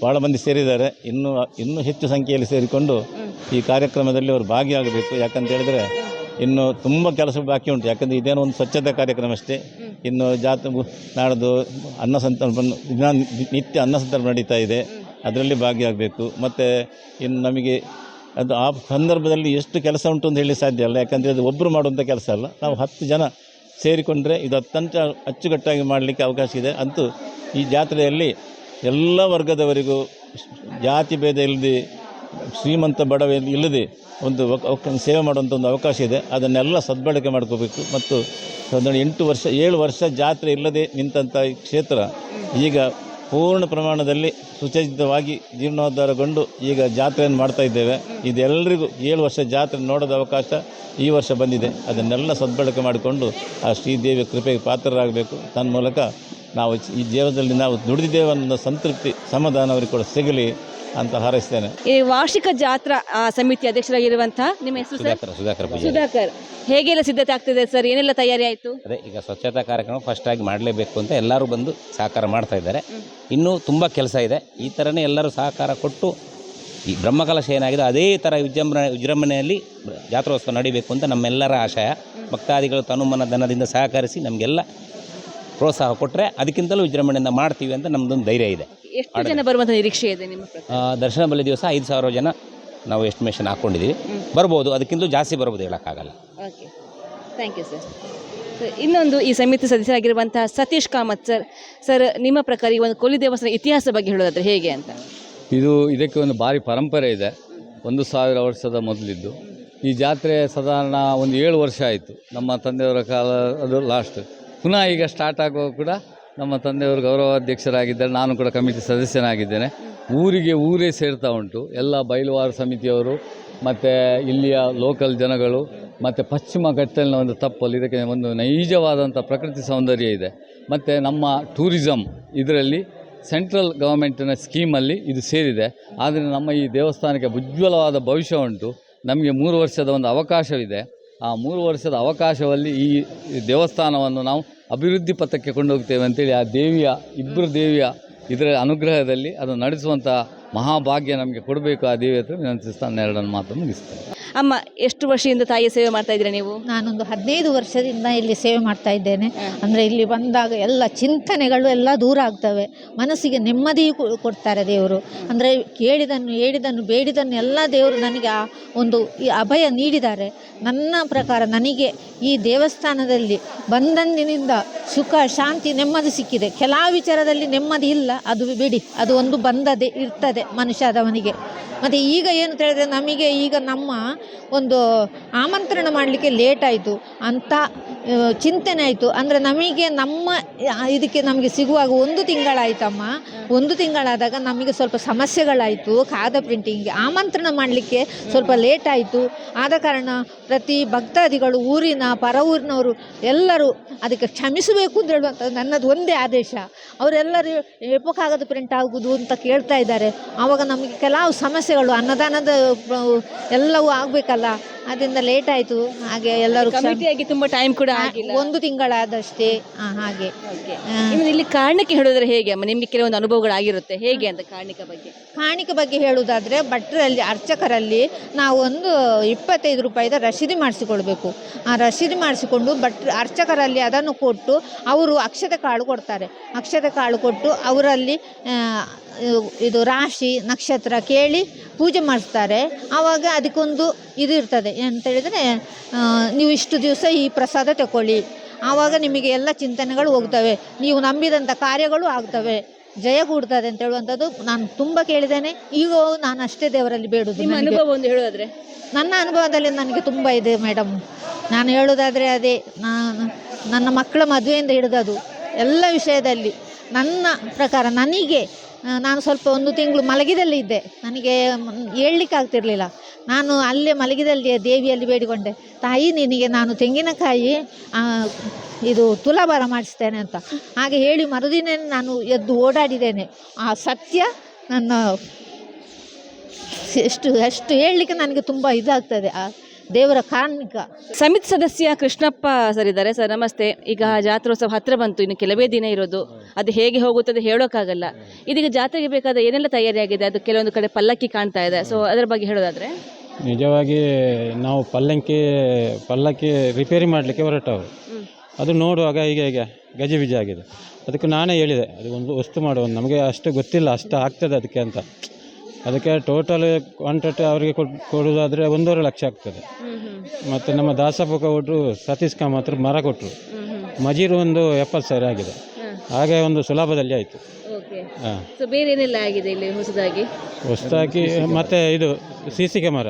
ಭಾಳ ಮಂದಿ ಸೇರಿದ್ದಾರೆ. ಇನ್ನೂ ಇನ್ನೂ ಹೆಚ್ಚು ಸಂಖ್ಯೆಯಲ್ಲಿ ಸೇರಿಕೊಂಡು ಈ ಕಾರ್ಯಕ್ರಮದಲ್ಲಿ ಅವರು ಭಾಗಿಯಾಗಬೇಕು. ಯಾಕಂತ ಹೇಳಿದರೆ ಇನ್ನು ತುಂಬ ಕೆಲಸ ಬಾಕಿ ಉಂಟು. ಯಾಕಂದರೆ ಇದೇನೋ ಒಂದು ಸ್ವಚ್ಛತೆ ಕಾರ್ಯಕ್ರಮ ಅಷ್ಟೇ. ಇನ್ನು ಜಾತ ನಾಡೋದು ಅನ್ನ ಸಂತರ್ಪ, ದಿನ ನಿತ್ಯ ಅನ್ನ ಸಂತರ್ಪ ನಡೀತಾ ಇದೆ. ಅದರಲ್ಲಿ ಭಾಗಿಯಾಗಬೇಕು. ಮತ್ತು ಇನ್ನು ನಮಗೆ ಅದು ಆ ಸಂದರ್ಭದಲ್ಲಿ ಎಷ್ಟು ಕೆಲಸ ಉಂಟು ಅಂತ ಹೇಳಿ ಸಾಧ್ಯ ಅಲ್ಲ. ಯಾಕಂದರೆ ಅದು ಒಬ್ಬರು ಮಾಡುವಂಥ ಕೆಲಸ ಅಲ್ಲ. ನಾವು ಹತ್ತು ಜನ ಸೇರಿಕೊಂಡ್ರೆ ಇದು ಅತ್ಯಂತ ಅಚ್ಚುಕಟ್ಟಾಗಿ ಮಾಡಲಿಕ್ಕೆ ಅವಕಾಶ ಇದೆ ಅಂತೂ ಈ ಜಾತ್ರೆಯಲ್ಲಿ ಎಲ್ಲ ವರ್ಗದವರಿಗೂ ಜಾತಿ ಭೇದ ಇಲ್ಲದೆ ಶ್ರೀಮಂತ ಬಡವ ಇಲ್ಲದೆ ಒಂದು ಸೇವೆ ಮಾಡುವಂಥ ಒಂದು ಅವಕಾಶ ಇದೆ. ಅದನ್ನೆಲ್ಲ ಸದ್ಬಳಕೆ ಮಾಡ್ಕೋಬೇಕು. ಮತ್ತು ಎಂಟು ವರ್ಷ, ಏಳು ವರ್ಷ ಜಾತ್ರೆ ಇಲ್ಲದೆ ನಿಂತಹ ಕ್ಷೇತ್ರ ಈಗ ಪೂರ್ಣ ಪ್ರಮಾಣದಲ್ಲಿ ಸುಸಜ್ಜಿತವಾಗಿ ಜೀರ್ಣೋದ್ಧಾರಗೊಂಡು ಈಗ ಜಾತ್ರೆಯನ್ನು ಮಾಡ್ತಾ ಇದ್ದೇವೆ. ಇದೆಲ್ಲರಿಗೂ ಏಳು ವರ್ಷ ಜಾತ್ರೆ ನೋಡೋದ ಅವಕಾಶ ಈ ವರ್ಷ ಬಂದಿದೆ. ಅದನ್ನೆಲ್ಲ ಸದ್ಬಳಕೆ ಮಾಡಿಕೊಂಡು ಆ ಶ್ರೀದೇವಿಯ ಕೃಪೆಗೆ ಪಾತ್ರರಾಗಬೇಕು. ತನ್ನ ಮೂಲಕ ನಾವು ಈ ಜೀವನದಲ್ಲಿ ನಾವು ದುಡಿದಿದ್ದೇವೆ ಅನ್ನೋ ಸಂತೃಪ್ತಿ, ಸಮಾಧಾನ ಅವರಿಗೆ ಕೂಡ ಸಿಗಲಿ. ಅಂತ ಹಾರೈಸ್ತೇನೆ. ಈ ವಾರ್ಷಿಕ ಜಾತ್ರಾ ಆ, ಸಮಿತಿ ಅಧ್ಯಕ್ಷರಾಗಿರುವಂತಹ ನಿಮ್ಮ ಹೆಸರು ಸರ್? ಸುಧಾಕರ್ ಸುಧಾಕರ್ ಪೂಜಾರಿ. ಸುಧಾಕರ್. ಹೇಗೆಲ್ಲ ಸಿದ್ಧತೆ ಆಗ್ತಿದೆ ಸರ್? ಏನೆಲ್ಲ ತಯಾರಿ ಆಯಿತು? ಅದೇ ಈಗ ಸ್ವಚ್ಛತಾ ಕಾರ್ಯಕ್ರಮ ಫಸ್ಟ್ ಆಗಿ ಮಾಡಲೇಬೇಕು ಅಂತ ಎಲ್ಲರೂ ಬಂದು ಸಹಕಾರ ಮಾಡ್ತಾ ಇದ್ದಾರೆ. ಇನ್ನೂ ತುಂಬ ಕೆಲಸ ಇದೆ. ಈ ಥರನೇ ಎಲ್ಲರೂ ಸಹಕಾರ ಕೊಟ್ಟು ಈ ಬ್ರಹ್ಮಕಲಶ ಏನಾಗಿದೆ ಅದೇ ಥರ ವಿಜೃಂಭಣೆ ವಿಜೃಂಭಣೆಯಲ್ಲಿ ಜಾತ್ರೋತ್ಸವ ನಡಿಬೇಕು ಅಂತ ನಮ್ಮೆಲ್ಲರ ಆಶಯ. ಭಕ್ತಾದಿಗಳು ತನುಮನ ಧನದಿಂದ ಸಹಕರಿಸಿ ನಮಗೆಲ್ಲ ಪ್ರೋತ್ಸಾಹ ಕೊಟ್ಟರೆ ಅದಕ್ಕಿಂತಲೂ ವಿಜೃಂಭಣೆಯಿಂದ ಮಾಡ್ತೀವಿ ಅಂತ ನಮ್ಮದೊಂದು ಧೈರ್ಯ ಇದೆ. ಎಷ್ಟು ಜನ ಬರುವಂಥ ನಿರೀಕ್ಷೆ ಇದೆ ನಿಮ್ಮ ಪ್ರಕಾರ? ಆ, ದರ್ಶನ ಬಲಿ ದಿವಸ ಐದು ಸಾವಿರ ಜನ ನಾವು ಎಸ್ಟಿಮೇಷನ್ ಹಾಕ್ಕೊಂಡಿದ್ದೀವಿ ಬರ್ಬೋದು ಅದಕ್ಕಿಂತ ಜಾಸ್ತಿ ಬರ್ಬೋದು ಹೇಳೋಕ್ಕಾಗಲ್ಲ. Okay thank you sir sir, ಇನ್ನೊಂದು ಈ ಸಮಿತಿ ಸದಸ್ಯರಾಗಿರುವಂತಹ ಸತೀಶ್ ಕಾಮತ್ ಸರ್ ಸರ್ ನಿಮ್ಮ ಪ್ರಕಾರ ಈ ಒಂದು ಕೊಲಿ ದೇವಸ್ಥಾನ ಇತಿಹಾಸ ಬಗ್ಗೆ ಹೇಳೋದಾದ್ರೆ ಹೇಗೆ ಅಂತ? ಇದು ಇದಕ್ಕೆ ಒಂದು ಭಾರಿ ಪರಂಪರೆ ಇದೆ. ಒಂದು ಸಾವಿರ ವರ್ಷದ ಮೊದಲಿದ್ದು. ಈ ಜಾತ್ರೆ ಸಾಧಾರಣ ಒಂದು ಏಳು ವರ್ಷ ಆಯಿತು. ನಮ್ಮ ತಂದೆಯವರ ಕಾಲ ಅದು ಲಾಸ್ಟ್ ಪುನಃ ಈಗ ಸ್ಟಾರ್ಟ್ ಆಗುವಾಗ ಕೂಡ ನಮ್ಮ ತಂದೆಯವರು ಗೌರವಾಧ್ಯಕ್ಷರಾಗಿದ್ದಾರೆ. ನಾನು ಕೂಡ ಕಮಿಟಿ ಸದಸ್ಯನಾಗಿದ್ದೇನೆ. ಊರಿಗೆ ಊರೇ ಸೇರ್ತಾ ಉಂಟು. ಎಲ್ಲ ಬಯಲುವಾರು ಸಮಿತಿಯವರು, ಮತ್ತು ಇಲ್ಲಿಯ ಲೋಕಲ್ ಜನಗಳು, ಮತ್ತು ಪಶ್ಚಿಮ ಘಟ್ಟಲಿನ ಒಂದು ತಪ್ಪಲು ಇದಕ್ಕೆ ಒಂದು ನೈಜವಾದಂಥ ಪ್ರಕೃತಿ ಸೌಂದರ್ಯ ಇದೆ. ಮತ್ತು ನಮ್ಮ ಟೂರಿಸಮ್ ಇದರಲ್ಲಿ ಸೆಂಟ್ರಲ್ ಗವರ್ಮೆಂಟಿನ ಸ್ಕೀಮಲ್ಲಿ ಇದು ಸೇರಿದೆ. ಆದರೆ ನಮ್ಮ ಈ ದೇವಸ್ಥಾನಕ್ಕೆ ಉಜ್ವಲವಾದ ಭವಿಷ್ಯ ಉಂಟು. ನಮಗೆ ಮೂರು ವರ್ಷದ ಒಂದು ಅವಕಾಶವಿದೆ. ಆ ಮೂರು ವರ್ಷದ ಅವಕಾಶದಲ್ಲಿ ಈ ದೇವಸ್ಥಾನವನ್ನು ನಾವು ಅಭಿವೃದ್ಧಿ ಪಥಕ್ಕೆ ಕೊಂಡೋಗ್ತೇವೆ ಅಂತೇಳಿ ಆ ದೇವಿಯ ಇಬ್ಬರು ದೇವಿಯ ಇದರ ಅನುಗ್ರಹದಲ್ಲಿ ಅದು ನಡೆಸುವಂಥ ಮಹಾಭಾಗ್ಯ ನಮಗೆ ಕೊಡಬೇಕು ಆ ದೇವಿ ಹತ್ರ ವಿನಂತಿಸ್ತಾ ಎರಡನ್ನು ಮಾತು ಮುಗಿಸ್ತೇನೆ. ಅಮ್ಮ ಎಷ್ಟು ವರ್ಷದಿಂದ ತಾಯಿಯ ಸೇವೆ ಮಾಡ್ತಾ ಇದ್ದೀರಾ ನೀವು? ನಾನೊಂದು ಹದಿನೈದು ವರ್ಷದಿಂದ ಇಲ್ಲಿ ಸೇವೆ ಮಾಡ್ತಾ ಇದ್ದೇನೆ. ಅಂದರೆ ಇಲ್ಲಿ ಬಂದಾಗ ಎಲ್ಲ ಚಿಂತನೆಗಳು ಎಲ್ಲ ದೂರ ಆಗ್ತವೆ. ಮನಸ್ಸಿಗೆ ನೆಮ್ಮದಿ ಕೊಡ್ತಾರೆ ದೇವರು. ಅಂದರೆ ಕೇಳಿದನ್ನು ಹೇಳಿದನ್ನು ಬೇಡಿದನ್ನು ಎಲ್ಲ ದೇವರು ನನಗೆ ಆ ಒಂದು ಈ ಅಭಯ ನೀಡಿದ್ದಾರೆ. ನನ್ನ ಪ್ರಕಾರ ನನಗೆ ಈ ದೇವಸ್ಥಾನದಲ್ಲಿ ಬಂದಂದಿನಿಂದ ಸುಖ ಶಾಂತಿ ನೆಮ್ಮದಿ ಸಿಕ್ಕಿದೆ. ಕೆಲ ವಿಚಾರದಲ್ಲಿ ನೆಮ್ಮದಿ ಇಲ್ಲ. ಅದು ಬಿಡಿ. ಅದು ಒಂದು ಬಂದದೆ ಇರ್ತದೆ. ಮನುಷ್ಯದವನಿಗೆ. ಮತ್ತು ಈಗ ಏನು ಹೇಳಿದ್ರೆ ನಮಗೆ ಈಗ ನಮ್ಮ ಒಂದು ಆಮಂತ್ರಣ ಮಾಡಲಿಕ್ಕೆ ಲೇಟ್ ಆಯಿತು. ಅಂತ ಚಿಂತನೆ ಆಯಿತು. ಅಂದರೆ ನಮಗೆ ನಮ್ಮ, ಇದಕ್ಕೆ ನಮಗೆ ಸಿಗುವಾಗ ಒಂದು ತಿಂಗಳಾಯ್ತಮ್ಮ. ಒಂದು ತಿಂಗಳಾದಾಗ ನಮಗೆ ಸ್ವಲ್ಪ ಸಮಸ್ಯೆಗಳಾಯಿತು ಕಾದ ಪ್ರಿಂಟಿಂಗ್ಗೆ ಆಮಂತ್ರಣ ಮಾಡಲಿಕ್ಕೆ ಸ್ವಲ್ಪ ಲೇಟ್ ಆಯಿತು. ಆದ ಕಾರಣ ಪ್ರತಿ ಭಕ್ತಾದಿಗಳು ಊರಿನ, ಪರ ಊರಿನವರು ಎಲ್ಲರೂ ಅದಕ್ಕೆ ಕ್ಷಮಿಸಬೇಕು ಅಂತ ಹೇಳುವಂಥದ್ದು ನನ್ನದು ಒಂದೇ ಆದೇಶ. ಅವರೆಲ್ಲರೂ ಎಪ್ಪಕ್ಕಾಗದ ಪ್ರಿಂಟ್ ಆಗುವುದು ಅಂತ ಕೇಳ್ತಾ ಇದ್ದಾರೆ. ಆವಾಗ ನಮಗೆ ಕೆಲವು ಸಮಸ್ಯೆಗಳು ಅನ್ನದಾನದ ಎಲ್ಲವೂ ಆಗಬೇಕಲ್ಲ. ಅದರಿಂದ ಲೇಟ್ ಆಯಿತು. ಹಾಗೆ ಎಲ್ಲರೂ ಕಮಿಟಿಯಾಗಿ ತುಂಬಾ ಟೈಮ್ ಕೂಡ ಆಗಿಲ್ಲ. ಒಂದು ತಿಂಗಳಾದಷ್ಟೇ. ಆ, ಹಾಗೆ. ಇನ್ನು ಇಲ್ಲಿ ಕಾರಣಕ್ಕೆ ಹೇಳೋದ್ರೆ ಹೇಗೆ ನಿಮಗೆ ನಿಮ್ಗೆ ಕೆಲವೊಂದು ಅನುಭವಗಳಾಗಿರುತ್ತೆ. ಹೇಗೆ ಅಂತ ಕಾರಣಿಕ ಬಗ್ಗೆ? ಕಾಣಿಕೆ ಬಗ್ಗೆ ಹೇಳುವುದಾದ್ರೆ ಭಟ್ರಲ್ಲಿ ಅರ್ಚಕರಲ್ಲಿ ನಾವು ಒಂದು ಇಪ್ಪತ್ತೈದು ರೂಪಾಯಿದ ರಸೀದಿ ಮಾಡಿಸಿಕೊಳ್ಬೇಕು. ಆ ರಸೀದಿ ಮಾಡಿಸಿಕೊಂಡು ಭಟ್ರ ಅರ್ಚಕರಲ್ಲಿ ಅದನ್ನು ಕೊಟ್ಟು ಅವರು ಅಕ್ಷತೆ ಕಾಳು ಕೊಡ್ತಾರೆ. ಅಕ್ಷತೆ ಕಾಳು ಕೊಟ್ಟು ಅವರಲ್ಲಿ ಆ, ಇದು ರಾಶಿ ನಕ್ಷತ್ರ ಕೇಳಿ ಪೂಜೆ ಮಾಡಿಸ್ತಾರೆ. ಆವಾಗ ಅದಕ್ಕೊಂದು ಇದು ಇರ್ತದೆ. ಎಂತ ಹೇಳಿದರೆ ನೀವು ಇಷ್ಟು ದಿವಸ ಈ ಪ್ರಸಾದ ತಗೊಳ್ಳಿ ಆವಾಗ ನಿಮಗೆ ಎಲ್ಲ ಚಿಂತನೆಗಳು ಹೋಗ್ತವೆ. ನೀವು ನಂಬಿದಂಥ ಕಾರ್ಯಗಳು ಆಗ್ತವೆ. ಜಯ ಕೂಡ್ತದೆ ಅಂತ ಹೇಳುವಂಥದ್ದು ನಾನು ತುಂಬ ಕೇಳಿದ್ದೇನೆ. ಈಗ ನಾನು ಅಷ್ಟೇ ದೇವರಲ್ಲಿ ಬೇಡುದು ನಿಮ್ಮ ಅನುಭವ ಒಂದು ಹೇಳೋದ್ರೆ ನನ್ನ ಅನುಭವದಲ್ಲಿ ನನಗೆ ತುಂಬ ಇದೆ ಮೇಡಮ್ ನಾನು ಹೇಳೋದಾದರೆ ಅದೇ ನಾನು ನನ್ನ ಮಕ್ಕಳ ಮದುವೆಯಿಂದ ಹಿಡಿದದು ಎಲ್ಲ ವಿಷಯದಲ್ಲಿ. ನನ್ನ ಪ್ರಕಾರ ನನಗೆ ನಾನು ಸ್ವಲ್ಪ ಒಂದು ತಿಂಗಳು ಮಲಗಿದಲ್ಲಿ ಇದ್ದೆ ನನಗೆ ಹೇಳಲಿಕ್ಕೆ ಆಗ್ತಿರ್ಲಿಲ್ಲ ನಾನು ಅಲ್ಲೇ ಮಲಗಿದಲ್ಲಿ ದೇವಿಯಲ್ಲಿ ಬೇಡಿಕೊಂಡೆ, ತಾಯಿ, ನಿನಗೆ ನಾನು ತೆಂಗಿನಕಾಯಿ ಇದು ತುಲಾಭಾರ ಮಾಡಿಸ್ತೇನೆ ಅಂತ. ಹಾಗೆ ಹೇಳಿ ಮರುದಿನ ನಾನು ಎದ್ದು ಓಡಾಡಿದ್ದೇನೆ. ಆ ಸತ್ಯ ನನ್ನ ಎಷ್ಟು ಎಷ್ಟು ಹೇಳಲಿಕ್ಕೆ ನನಗೆ ತುಂಬ ಇದಾಗ್ತದೆ. ಆ ದೇವರ ಕಾರ್ಮಿಕ. ಸಮಿತಿ ಸದಸ್ಯ ಕೃಷ್ಣಪ್ಪ ಸರ್ ಇದ್ದಾರೆ. ಸರ್ ನಮಸ್ತೆ. ಈಗ ಜಾತ್ರೋತ್ಸವ ಹತ್ರ ಬಂತು. ಇನ್ನು ಕೆಲವೇ ದಿನ ಇರೋದು. ಅದು ಹೇಗೆ ಹೋಗುತ್ತದೆ ಹೇಳೋಕ್ಕಾಗಲ್ಲ. ಇದೀಗ ಜಾತ್ರೆಗೆ ಬೇಕಾದ ಏನೆಲ್ಲ ತಯಾರಿಯಾಗಿದೆ? ಅದು ಕೆಲವೊಂದು ಕಡೆ ಪಲ್ಲಕ್ಕಿ ಕಾಣ್ತಾ ಇದೆ. ಸೊ ಅದರ ಬಗ್ಗೆ ಹೇಳೋದಾದ್ರೆ? ನಿಜವಾಗಿ ನಾವು ಪಲ್ಲಂಕಿ ಪಲ್ಲಕ್ಕಿ ರಿಪೇರಿ ಮಾಡಲಿಕ್ಕೆ ಹೊರಟವರು. ಅದು ನೋಡುವಾಗ ಈಗ ಈಗ ಗಜಿಬಿಜಿ ಆಗಿದೆ. ಅದಕ್ಕೆ ನಾನೇ ಹೇಳಿದೆ. ಅದು ಒಂದು ವಸ್ತು ಮಾಡುವ ನಮಗೆ ಅಷ್ಟು ಗೊತ್ತಿಲ್ಲ ಅಷ್ಟು ಆಗ್ತದೆ ಅದಕ್ಕೆ ಅಂತ. ಅದಕ್ಕೆ ಟೋಟಲ್ ಕ್ವಾಂಟಿಟಿ ಅವರಿಗೆ ಕೊಡ್ ಕೊಡೋದಾದರೆ ಒಂದೂವರೆ ಲಕ್ಷ ಆಗ್ತದೆ. ಮತ್ತು ನಮ್ಮ ದಾಸಪ್ಪ ಕೊಟ್ಟರು ಸತೀಶ್ ಕಾಮತ್ರ ಮರ ಕೊಟ್ಟರು ಮಜೀರು ಒಂದು ಎಪ್ಪತ್ತು ಸಾವಿರ ಆಗಿದೆ. ಹಾಗೆ ಒಂದು ಸುಲಭದಲ್ಲಿ ಆಯಿತು. ಓಕೆ ಹಾಂ. ಸೊ ಬೇರೆ ಏನೆಲ್ಲ ಆಗಿದೆ ಇಲ್ಲಿ ಹೊಸದಾಗಿ? ಹೊಸದಾಗಿ ಮತ್ತು ಇದು ಸಿ ಸಿ ಕ್ಯಾಮರ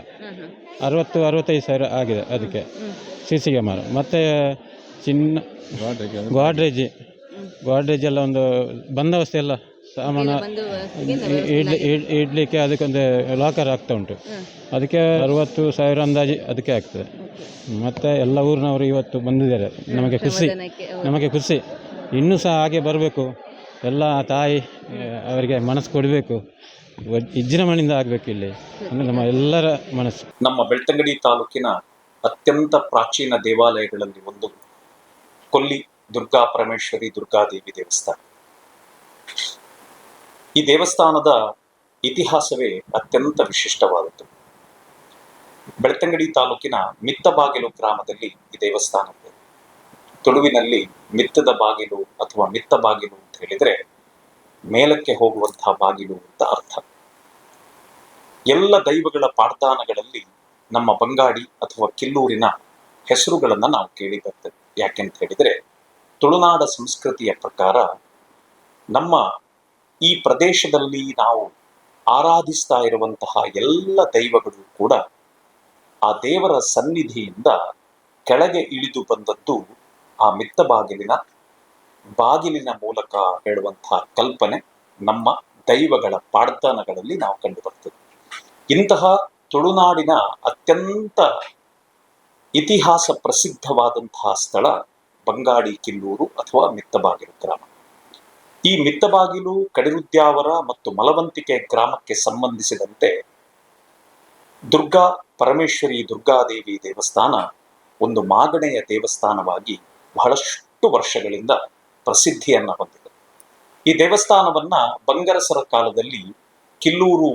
ಅರವತ್ತು ಅರವತ್ತೈದು ಸಾವಿರ ಆಗಿದೆ ಅದಕ್ಕೆ. ಸಿ ಸಿ ಕ್ಯಾಮರ ಮತ್ತು ಚಿನ್ನ ಗಾಡ್ರೇಜ್ ಗಾಡ್ರೇಜ್ ಎಲ್ಲ ಒಂದು ಬಂದೋಬಸ್ತ್ ಎಲ್ಲ ಸಾಮಾನು ಇಡ್ಲಿಕ್ಕೆ ಅದಕ್ಕೊಂದು ಲಾಕರ್ ಆಗ್ತಾ ಉಂಟು. ಅದಕ್ಕೆ ಅರವತ್ತು ಸಾವಿರ ಅಂದಾಜು ಅದಕ್ಕೆ ಆಗ್ತದೆ. ಮತ್ತು ಎಲ್ಲ ಊರಿನವರು ಇವತ್ತು ಬಂದಿದ್ದಾರೆ. ನಮಗೆ ಖುಷಿ. ನಮಗೆ ಖುಷಿ. ಇನ್ನೂ ಸಹ ಹಾಗೆ ಬರಬೇಕು. ಎಲ್ಲ ತಾಯಿ ಅವರಿಗೆ ಮನಸ್ಸು ಕೊಡಬೇಕು. ವಿಜೃಂಭಣೆಯಿಂದ ಆಗಬೇಕು ಇಲ್ಲಿ. ಅಂದರೆ ನಮ್ಮ ಎಲ್ಲರ ಮನಸ್ಸು. ನಮ್ಮ ಬೆಳ್ತಂಗಡಿ ತಾಲೂಕಿನ ಅತ್ಯಂತ ಪ್ರಾಚೀನ ದೇವಾಲಯಗಳಲ್ಲಿ ಒಂದು ಕೊಲ್ಲಿ ದುರ್ಗಾ ಪರಮೇಶ್ವರಿ ದುರ್ಗಾದೇವಿ ದೇವಸ್ಥಾನ. ಈ ದೇವಸ್ಥಾನದ ಇತಿಹಾಸವೇ ಅತ್ಯಂತ ವಿಶಿಷ್ಟವಾದದ್ದು. ಬೆಳ್ತಂಗಡಿ ತಾಲೂಕಿನ ಮಿತ್ತಬಾಗಿಲು ಗ್ರಾಮದಲ್ಲಿ ಈ ದೇವಸ್ಥಾನವಿದೆ ತುಳುವಿನಲ್ಲಿ ಮಿತ್ತದ ಬಾಗಿಲು ಅಥವಾ ಮಿತ್ತ ಬಾಗಿಲು ಅಂತ ಹೇಳಿದ್ರೆ ಮೇಲಕ್ಕೆ ಹೋಗುವಂತಹ ಬಾಗಿಲು ಅಂತ ಅರ್ಥ. ಎಲ್ಲ ದೈವಗಳ ಪಾಡ್ದಾನಗಳಲ್ಲಿ ನಮ್ಮ ಬಂಗಾಡಿ ಅಥವಾ ಕಿಲ್ಲೂರಿನ ಹೆಸರುಗಳನ್ನು ನಾವು ಕೇಳಿ ಬರ್ತೇವೆ ಯಾಕೆಂತ ಹೇಳಿದ್ರೆ ತುಳುನಾಡ ಸಂಸ್ಕೃತಿಯ ಪ್ರಕಾರ ನಮ್ಮ ಈ ಪ್ರದೇಶದಲ್ಲಿ ನಾವು ಆರಾಧಿಸ್ತಾ ಇರುವಂತಹ ಎಲ್ಲ ದೈವಗಳು ಕೂಡ ಆ ದೇವರ ಸನ್ನಿಧಿಯಿಂದ ಕೆಳಗೆ ಇಳಿದು ಬಂದದ್ದು ಆ ಮಿತ್ತ ಬಾಗಿಲಿನ ಬಾಗಿಲಿನ ಮೂಲಕ ಹೇಳುವಂತಹ ಕಲ್ಪನೆ ನಮ್ಮ ದೈವಗಳ ಪಾಡ್ದಾನಗಳಲ್ಲಿ ನಾವು ಕಂಡು ಬರ್ತೇವೆ. ಇಂತಹ ತುಳುನಾಡಿನ ಅತ್ಯಂತ ಇತಿಹಾಸ ಪ್ರಸಿದ್ಧವಾದಂತಹ ಸ್ಥಳ ಬಂಗಾಡಿ ಕಿಲ್ಲೂರು ಅಥವಾ ಮಿತ್ತಬಾಗಿಲು ಗ್ರಾಮ. ಈ ಮಿತ್ತಬಾಗಿಲು ಕಡಿರುದ್ಯಾವರ ಮತ್ತು ಮಲವಂತಿಕೆ ಗ್ರಾಮಕ್ಕೆ ಸಂಬಂಧಿಸಿದಂತೆ ದುರ್ಗಾ ಪರಮೇಶ್ವರಿ ದುರ್ಗಾದೇವಿ ದೇವಸ್ಥಾನ ಒಂದು ಮಾಗಣೆಯ ದೇವಸ್ಥಾನವಾಗಿ ಬಹಳಷ್ಟು ವರ್ಷಗಳಿಂದ ಪ್ರಸಿದ್ಧಿಯನ್ನು ಹೊಂದಿದೆ. ಈ ದೇವಸ್ಥಾನವನ್ನ ಬಂಗರಸರ ಕಾಲದಲ್ಲಿ ಕಿಲ್ಲೂರು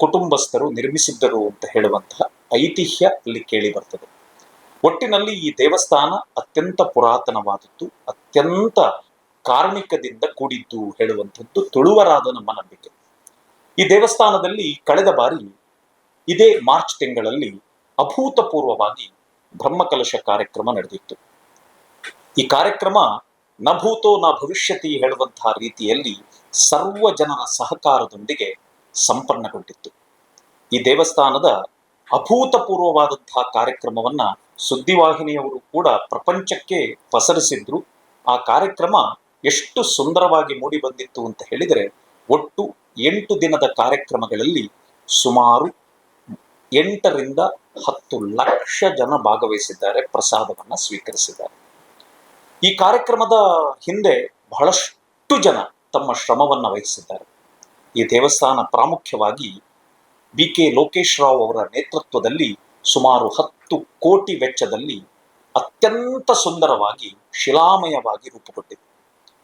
ಕುಟುಂಬಸ್ಥರು ನಿರ್ಮಿಸಿದ್ದರು ಅಂತ ಹೇಳುವಂತಹ ಐತಿಹ್ಯ ಅಲ್ಲಿ ಕೇಳಿ ಬರ್ತದೆ. ಒಟ್ಟಿನಲ್ಲಿ ಈ ದೇವಸ್ಥಾನ ಅತ್ಯಂತ ಪುರಾತನವಾದದ್ದು, ಅತ್ಯಂತ ಕಾರ್ಮಿಕದಿಂದ ಕೂಡಿದ್ದು ಹೇಳುವಂಥದ್ದು ತುಳುವರಾದ ನಮ್ಮ ನಂಬಿಕೆ. ಈ ದೇವಸ್ಥಾನದಲ್ಲಿ ಕಳೆದ ಬಾರಿ ಇದೇ ಮಾರ್ಚ್ ತಿಂಗಳಲ್ಲಿ ಅಭೂತಪೂರ್ವವಾಗಿ ಬ್ರಹ್ಮಕಲಶ ಕಾರ್ಯಕ್ರಮ ನಡೆದಿತ್ತು. ಈ ಕಾರ್ಯಕ್ರಮ ನ ಭೂತೋ ನ ಭವಿಷ್ಯತಿ ಹೇಳುವಂತಹ ರೀತಿಯಲ್ಲಿ ಸರ್ವ ಜನರ ಸಹಕಾರದೊಂದಿಗೆ ಸಂಪನ್ನಗೊಂಡಿತ್ತು. ಈ ದೇವಸ್ಥಾನದ ಅಭೂತಪೂರ್ವವಾದಂತಹ ಕಾರ್ಯಕ್ರಮವನ್ನ ಸುದ್ದಿವಾಹಿನಿಯವರು ಕೂಡ ಪ್ರಪಂಚಕ್ಕೆ ಪಸರಿಸಿದ್ರು. ಆ ಕಾರ್ಯಕ್ರಮ ಎಷ್ಟು ಸುಂದರವಾಗಿ ಮೂಡಿ ಬಂದಿತ್ತು ಅಂತ ಹೇಳಿದರೆ, ಒಟ್ಟು ಎಂಟು ದಿನದ ಕಾರ್ಯಕ್ರಮಗಳಲ್ಲಿ ಸುಮಾರು ಎಂಟರಿಂದ ಹತ್ತು ಲಕ್ಷ ಜನ ಭಾಗವಹಿಸಿದ್ದಾರೆ, ಪ್ರಸಾದವನ್ನು ಸ್ವೀಕರಿಸಿದ್ದಾರೆ. ಈ ಕಾರ್ಯಕ್ರಮದ ಹಿಂದೆ ಬಹಳಷ್ಟು ಜನ ತಮ್ಮ ಶ್ರಮವನ್ನು ವಹಿಸಿದ್ದಾರೆ. ಈ ದೇವಸ್ಥಾನ ಪ್ರಾಮುಖ್ಯವಾಗಿ ಬಿ ಕೆ ಲೋಕೇಶ್ ರಾವ್ ಅವರ ನೇತೃತ್ವದಲ್ಲಿ ಸುಮಾರು ಹತ್ತು ಕೋಟಿ ವೆಚ್ಚದಲ್ಲಿ ಅತ್ಯಂತ ಸುಂದರವಾಗಿ ಶಿಲಾಮಯವಾಗಿ ರೂಪುಗೊಂಡಿದೆ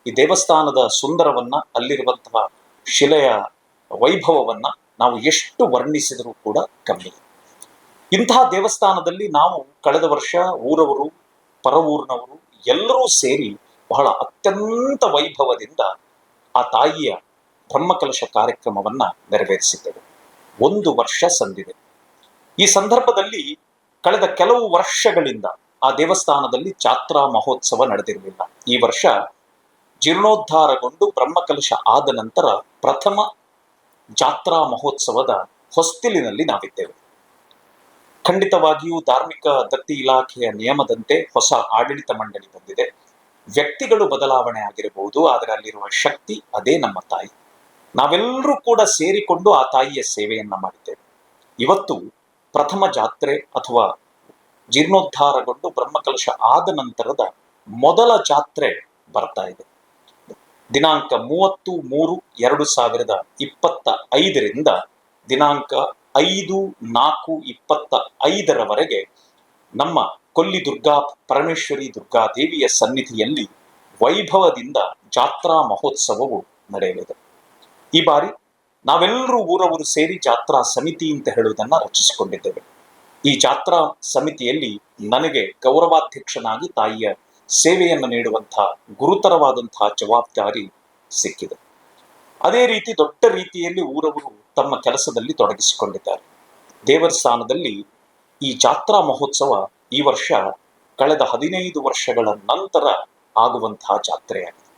ಈ ದೇವಸ್ಥಾನದ ಸುಂದರವನ್ನ ಅಲ್ಲಿರುವಂತಹ ಶಿಲೆಯ ವೈಭವವನ್ನ ನಾವು ಎಷ್ಟು ವರ್ಣಿಸಿದರೂ ಕೂಡ ಕಮ್ಮಿ ಇಂತಹ ದೇವಸ್ಥಾನದಲ್ಲಿ ನಾವು ಕಳೆದ ವರ್ಷ ಊರವರು ಪರ ಊರಿನವರು ಎಲ್ಲರೂ ಸೇರಿ ಬಹಳ ಅತ್ಯಂತ ವೈಭವದಿಂದ ಆ ತಾಯಿಯ ಬ್ರಹ್ಮಕಲಶ ಕಾರ್ಯಕ್ರಮವನ್ನ ನೆರವೇರಿಸಿದ್ದೆವು. ಒಂದು ವರ್ಷ ಸಂದಿದೆ. ಈ ಸಂದರ್ಭದಲ್ಲಿ ಕಳೆದ ಕೆಲವು ವರ್ಷಗಳಿಂದ ಆ ದೇವಸ್ಥಾನದಲ್ಲಿ ಜಾತ್ರಾ ಮಹೋತ್ಸವ ನಡೆದಿರಲಿಲ್ಲ. ಈ ವರ್ಷ ಜೀರ್ಣೋದ್ಧಾರಗೊಂಡು ಬ್ರಹ್ಮಕಲಶ ಆದ ನಂತರ ಪ್ರಥಮ ಜಾತ್ರಾ ಮಹೋತ್ಸವದ ಹೊಸ್ತಿಲಿನಲ್ಲಿ ನಾವಿದ್ದೇವೆ. ಖಂಡಿತವಾಗಿಯೂ ಧಾರ್ಮಿಕ ದತ್ತಿ ಇಲಾಖೆಯ ನಿಯಮದಂತೆ ಹೊಸ ಆಡಳಿತ ಮಂಡಳಿ ಬಂದಿದೆ. ವ್ಯಕ್ತಿಗಳು ಬದಲಾವಣೆ ಆಗಿರಬಹುದು, ಆದರೆ ಅಲ್ಲಿರುವ ಶಕ್ತಿ ಅದೇ ನಮ್ಮ ತಾಯಿ. ನಾವೆಲ್ಲರೂ ಕೂಡ ಸೇರಿಕೊಂಡು ಆ ತಾಯಿಯ ಸೇವೆಯನ್ನ ಮಾಡಿದ್ದೇವೆ. ಇವತ್ತು ಪ್ರಥಮ ಜಾತ್ರೆ ಅಥವಾ ಜೀರ್ಣೋದ್ಧಾರಗೊಂಡು ಬ್ರಹ್ಮಕಲಶ ಆದ ನಂತರದ ಮೊದಲ ಜಾತ್ರೆ ಬರ್ತಾ ಇದೆ. ದಿನಾಂಕ ಮೂವತ್ತು, ಮೂರು, ಎರಡು ಸಾವಿರದ ಇಪ್ಪತ್ತ ಐದರಿಂದ ದಿನಾಂಕ ಐದು, ನಾಲ್ಕು, ಇಪ್ಪತ್ತ ಐದರವರೆಗೆ ನಮ್ಮ ಕೊಲ್ಲಿ ದುರ್ಗಾ ಪರಮೇಶ್ವರಿ ದುರ್ಗಾ ದೇವಿಯ ಸನ್ನಿಧಿಯಲ್ಲಿ ವೈಭವದಿಂದ ಜಾತ್ರಾ ಮಹೋತ್ಸವವು ನಡೆಯಲಿದೆ. ಈ ಬಾರಿ ನಾವೆಲ್ಲರೂ ಊರವರು ಸೇರಿ ಜಾತ್ರಾ ಸಮಿತಿ ಅಂತ ಹೇಳುವುದನ್ನು ರಚಿಸಿಕೊಂಡಿದ್ದೇವೆ. ಈ ಜಾತ್ರಾ ಸಮಿತಿಯಲ್ಲಿ ನನಗೆ ಗೌರವಾಧ್ಯಕ್ಷನಾಗಿ ತಾಯಿಯ ಸೇವೆಯನ್ನು ನೀಡುವಂತಹ ಗುರುತರವಾದಂತಹ ಜವಾಬ್ದಾರಿ ಸಿಕ್ಕಿದೆ. ಅದೇ ರೀತಿ ದೊಡ್ಡ ರೀತಿಯಲ್ಲಿ ಊರವರು ತಮ್ಮ ಕೆಲಸದಲ್ಲಿ ತೊಡಗಿಸಿಕೊಂಡಿದ್ದಾರೆ. ದೇವರ ಸ್ಥಾನದಲ್ಲಿ ಈ ಜಾತ್ರಾ ಮಹೋತ್ಸವ ಈ ವರ್ಷ ಕಳೆದ ಹದಿನೈದು ವರ್ಷಗಳ ನಂತರ ಆಗುವಂತಹ ಜಾತ್ರೆಯಾಗಿದೆ.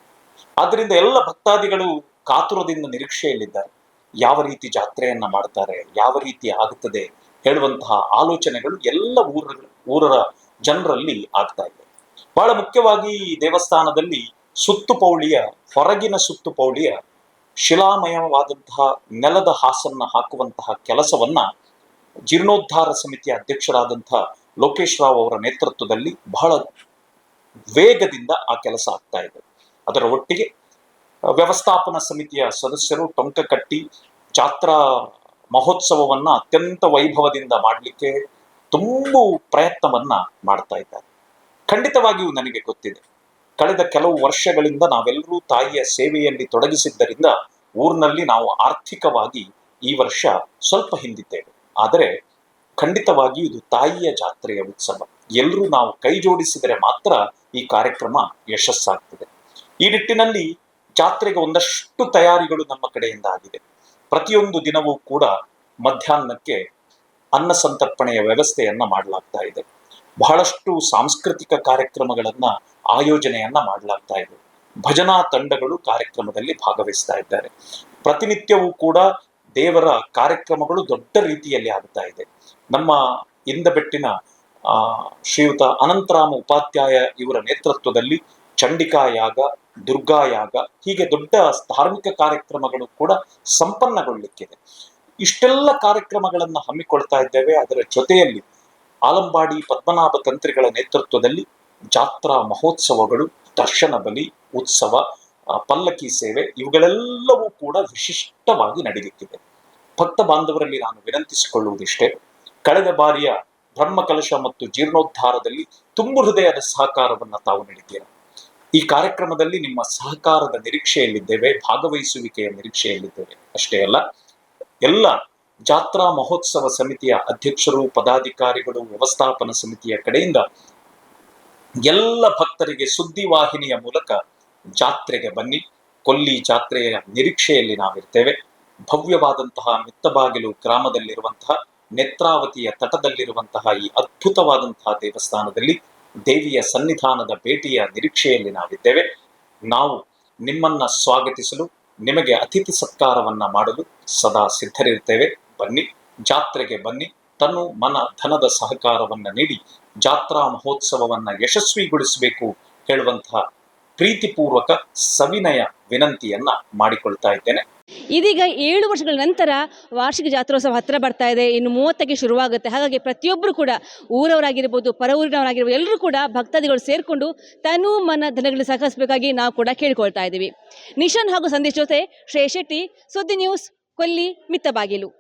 ಆದ್ದರಿಂದ ಎಲ್ಲ ಭಕ್ತಾದಿಗಳು ಕಾತುರದಿಂದ ನಿರೀಕ್ಷೆಯಲ್ಲಿದ್ದಾರೆ. ಯಾವ ರೀತಿ ಜಾತ್ರೆಯನ್ನ ಮಾಡ್ತಾರೆ, ಯಾವ ರೀತಿ ಆಗುತ್ತದೆ ಹೇಳುವಂತಹ ಆಲೋಚನೆಗಳು ಎಲ್ಲ ಊರ ಊರರ ಜನರಲ್ಲಿ ಆಗ್ತಾ ಇದೆ. ಬಹಳ ಮುಖ್ಯವಾಗಿ ಈ ದೇವಸ್ಥಾನದಲ್ಲಿ ಸುತ್ತುಪೌಳಿಯ ಹೊರಗಿನ ಸುತ್ತುಪೌಳಿಯ ಶಿಲಾಮಯವಾದಂತಹ ನೆಲದ ಹಾಸನ್ನ ಹಾಕುವಂತಹ ಕೆಲಸವನ್ನ ಜೀರ್ಣೋದ್ಧಾರ ಸಮಿತಿಯ ಅಧ್ಯಕ್ಷರಾದಂತಹ ಲೋಕೇಶ್ ರಾವ್ ಅವರ ನೇತೃತ್ವದಲ್ಲಿ ಬಹಳ ವೇಗದಿಂದ ಆ ಕೆಲಸ ಆಗ್ತಾ ಇದೆ. ಅದರ ಒಟ್ಟಿಗೆ ವ್ಯವಸ್ಥಾಪನಾ ಸಮಿತಿಯ ಸದಸ್ಯರು ಟೊಂಕ ಕಟ್ಟಿ ಜಾತ್ರಾ ಮಹೋತ್ಸವವನ್ನ ಅತ್ಯಂತ ವೈಭವದಿಂದ ಮಾಡಲಿಕ್ಕೆ ತುಂಬು ಪ್ರಯತ್ನವನ್ನ ಮಾಡ್ತಾ ಇದ್ದಾರೆ. ಖಂಡಿತವಾಗಿಯೂ ನನಗೆ ಗೊತ್ತಿದೆ. ಕಳೆದ ಕೆಲವು ವರ್ಷಗಳಿಂದ ನಾವೆಲ್ಲರೂ ತಾಯಿಯ ಸೇವೆಯಲ್ಲಿ ತೊಡಗಿಸಿದ್ದರಿಂದ ಊರಿನಲ್ಲಿ ನಾವು ಆರ್ಥಿಕವಾಗಿ ಈ ವರ್ಷ ಸ್ವಲ್ಪ ಹಿಂದಿದ್ದೇವೆ. ಆದರೆ ಖಂಡಿತವಾಗಿಯೂ ಇದು ತಾಯಿಯ ಜಾತ್ರೆಯ ಉತ್ಸವ. ಎಲ್ಲರೂ ನಾವು ಕೈ ಜೋಡಿಸಿದರೆ ಮಾತ್ರ ಈ ಕಾರ್ಯಕ್ರಮ ಯಶಸ್ಸಾಗ್ತದೆ. ಈ ನಿಟ್ಟಿನಲ್ಲಿ ಜಾತ್ರೆಗೆ ಒಂದಷ್ಟು ತಯಾರಿಗಳು ನಮ್ಮ ಕಡೆಯಿಂದ ಆಗಿದೆ. ಪ್ರತಿಯೊಂದು ದಿನವೂ ಕೂಡ ಮಧ್ಯಾಹ್ನಕ್ಕೆ ಅನ್ನ ಸಂತರ್ಪಣೆಯ ವ್ಯವಸ್ಥೆಯನ್ನ ಮಾಡಲಾಗ್ತಾ ಇದೆ. ಬಹಳಷ್ಟು ಸಾಂಸ್ಕೃತಿಕ ಕಾರ್ಯಕ್ರಮಗಳನ್ನ ಆಯೋಜನೆಯನ್ನ ಮಾಡಲಾಗ್ತಾ ಇದೆ. ಭಜನಾ ತಂಡಗಳು ಕಾರ್ಯಕ್ರಮದಲ್ಲಿ ಭಾಗವಹಿಸ್ತಾ ಇದ್ದಾರೆ. ಪ್ರತಿನಿತ್ಯವೂ ಕೂಡ ದೇವರ ಕಾರ್ಯಕ್ರಮಗಳು ದೊಡ್ಡ ರೀತಿಯಲ್ಲಿ ಆಗ್ತಾ ಇದೆ. ನಮ್ಮ ಇಂದಬೆಟ್ಟಿನ ಶ್ರೀಯುತ ಅನಂತರಾಮ ಉಪಾಧ್ಯಾಯ ಇವರ ನೇತೃತ್ವದಲ್ಲಿ ಚಂಡಿಕಾ ಯಾಗ, ದುರ್ಗಾ ಯಾಗ, ಹೀಗೆ ದೊಡ್ಡ ಧಾರ್ಮಿಕ ಕಾರ್ಯಕ್ರಮಗಳು ಕೂಡ ಸಂಪನ್ನಗೊಳ್ಳಿಕ್ಕಿದೆ. ಇಷ್ಟೆಲ್ಲ ಕಾರ್ಯಕ್ರಮಗಳನ್ನು ಹಮ್ಮಿಕೊಳ್ತಾ ಇದ್ದೇವೆ. ಅದರ ಜೊತೆಯಲ್ಲಿ ಆಲಂಬಾಡಿ ಪದ್ಮನಾಭ ತಂತ್ರಿಗಳ ನೇತೃತ್ವದಲ್ಲಿ ಜಾತ್ರಾ ಮಹೋತ್ಸವಗಳು, ದರ್ಶನ ಬಲಿ, ಉತ್ಸವ ಪಲ್ಲಕ್ಕಿ ಸೇವೆ ಇವುಗಳೆಲ್ಲವೂ ಕೂಡ ವಿಶಿಷ್ಟವಾಗಿ ನಡೆಯುತ್ತಿದೆ. ಭಕ್ತ ಬಾಂಧವರಲ್ಲಿ ನಾನು ವಿನಂತಿಸಿಕೊಳ್ಳುವುದಿಷ್ಟೇ, ಕಳೆದ ಬಾರಿಯ ಬ್ರಹ್ಮಕಲಶ ಮತ್ತು ಜೀರ್ಣೋದ್ಧಾರದಲ್ಲಿ ತುಂಬು ಹೃದಯದ ಸಹಕಾರವನ್ನು ತಾವು ನೀಡಿದ್ದೀರಾ? ಈ ಕಾರ್ಯಕ್ರಮದಲ್ಲಿ ನಿಮ್ಮ ಸಹಕಾರದ ನಿರೀಕ್ಷೆಯಲ್ಲಿದ್ದೇವೆ, ಭಾಗವಹಿಸುವಿಕೆಯ ನಿರೀಕ್ಷೆಯಲ್ಲಿದ್ದೇವೆ. ಅಷ್ಟೇ ಅಲ್ಲ, ಎಲ್ಲ ಜಾತ್ರಾ ಮಹೋತ್ಸವ ಸಮಿತಿಯ ಅಧ್ಯಕ್ಷರು, ಪದಾಧಿಕಾರಿಗಳು, ವ್ಯವಸ್ಥಾಪನ ಸಮಿತಿಯ ಕಡೆಯಿಂದ ಎಲ್ಲ ಭಕ್ತರಿಗೆ ಸುದ್ದಿವಾಹಿನಿಯ ಮೂಲಕ ಜಾತ್ರೆಗೆ ಬನ್ನಿ. ಕೊಲ್ಲಿ ಜಾತ್ರೆಯ ನಿರೀಕ್ಷೆಯಲ್ಲಿ ನಾವಿರ್ತೇವೆ. ಭವ್ಯವಾದಂತಹ ಮಿತ್ತಬಾಗಿಲು ಗ್ರಾಮದಲ್ಲಿರುವಂತಹ, ನೇತ್ರಾವತಿಯ ತಟದಲ್ಲಿರುವಂತಹ ಈ ಅದ್ಭುತವಾದಂತಹ ದೇವಸ್ಥಾನದಲ್ಲಿ ದೇವಿಯ ಸನ್ನಿಧಾನದ ಭೇಟಿಯ ನಿರೀಕ್ಷೆಯಲ್ಲಿ ನಾವಿದ್ದೇವೆ. ನಾವು ನಿಮ್ಮನ್ನ ಸ್ವಾಗತಿಸಲು, ನಿಮಗೆ ಅತಿಥಿ ಸತ್ಕಾರವನ್ನ ಮಾಡಲು ಸದಾ ಸಿದ್ಧರಿರ್ತೇವೆ. ಬನ್ನಿ, ಜಾತ್ರೆಗೆ ಬನ್ನಿ. ತನು ಮನ ಧನದ ಸಹಕಾರವನ್ನ ನೀಡಿ, ಜಾತ್ರಾ ಮಹೋತ್ಸವವನ್ನ ಯಶಸ್ವಿಗೊಳಿಸಬೇಕು ಹೇಳುವಂತಹ ಪ್ರೀತಿಪೂರ್ವಕ ಸವಿನಯ ವಿನಂತಿಯನ್ನ ಮಾಡಿಕೊಳ್ತಾ ಇದ್ದೇನೆ. ಇದೀಗ ಏಳು ವರ್ಷಗಳ ನಂತರ ವಾರ್ಷಿಕ ಜಾತ್ರೋತ್ಸವ ಹತ್ತಿರ ಬರ್ತಾ ಇದೆ. ಇನ್ನು ಮೂವತ್ತಕ್ಕೆ ಶುರುವಾಗುತ್ತೆ. ಹಾಗಾಗಿ ಪ್ರತಿಯೊಬ್ಬರು ಕೂಡ ಊರವರಾಗಿರ್ಬೋದು ಪರ ಊರಿನವರಾಗಿರ್ಬೋದು ಎಲ್ಲರೂ ಕೂಡ ಭಕ್ತಾದಿಗಳು ಸೇರಿಕೊಂಡು ತನು ಮನ ಧನಗಳು ಸಹಕರಿಸಬೇಕಾಗಿ ನಾವು ಕೂಡ ಕೇಳ್ಕೊಳ್ತಾ ಇದ್ದೀವಿ. ನಿಶಾನ್ ಹಾಗೂ ಸಂದೇಶ್ ಜೊತೆ ಶ್ರೇಯ್ ಶೆಟ್ಟಿ, ಸುದ್ದಿ ನ್ಯೂಸ್ ಕೊಲ್ಲಿ ಮಿತ್ತಬಾಗಿಲು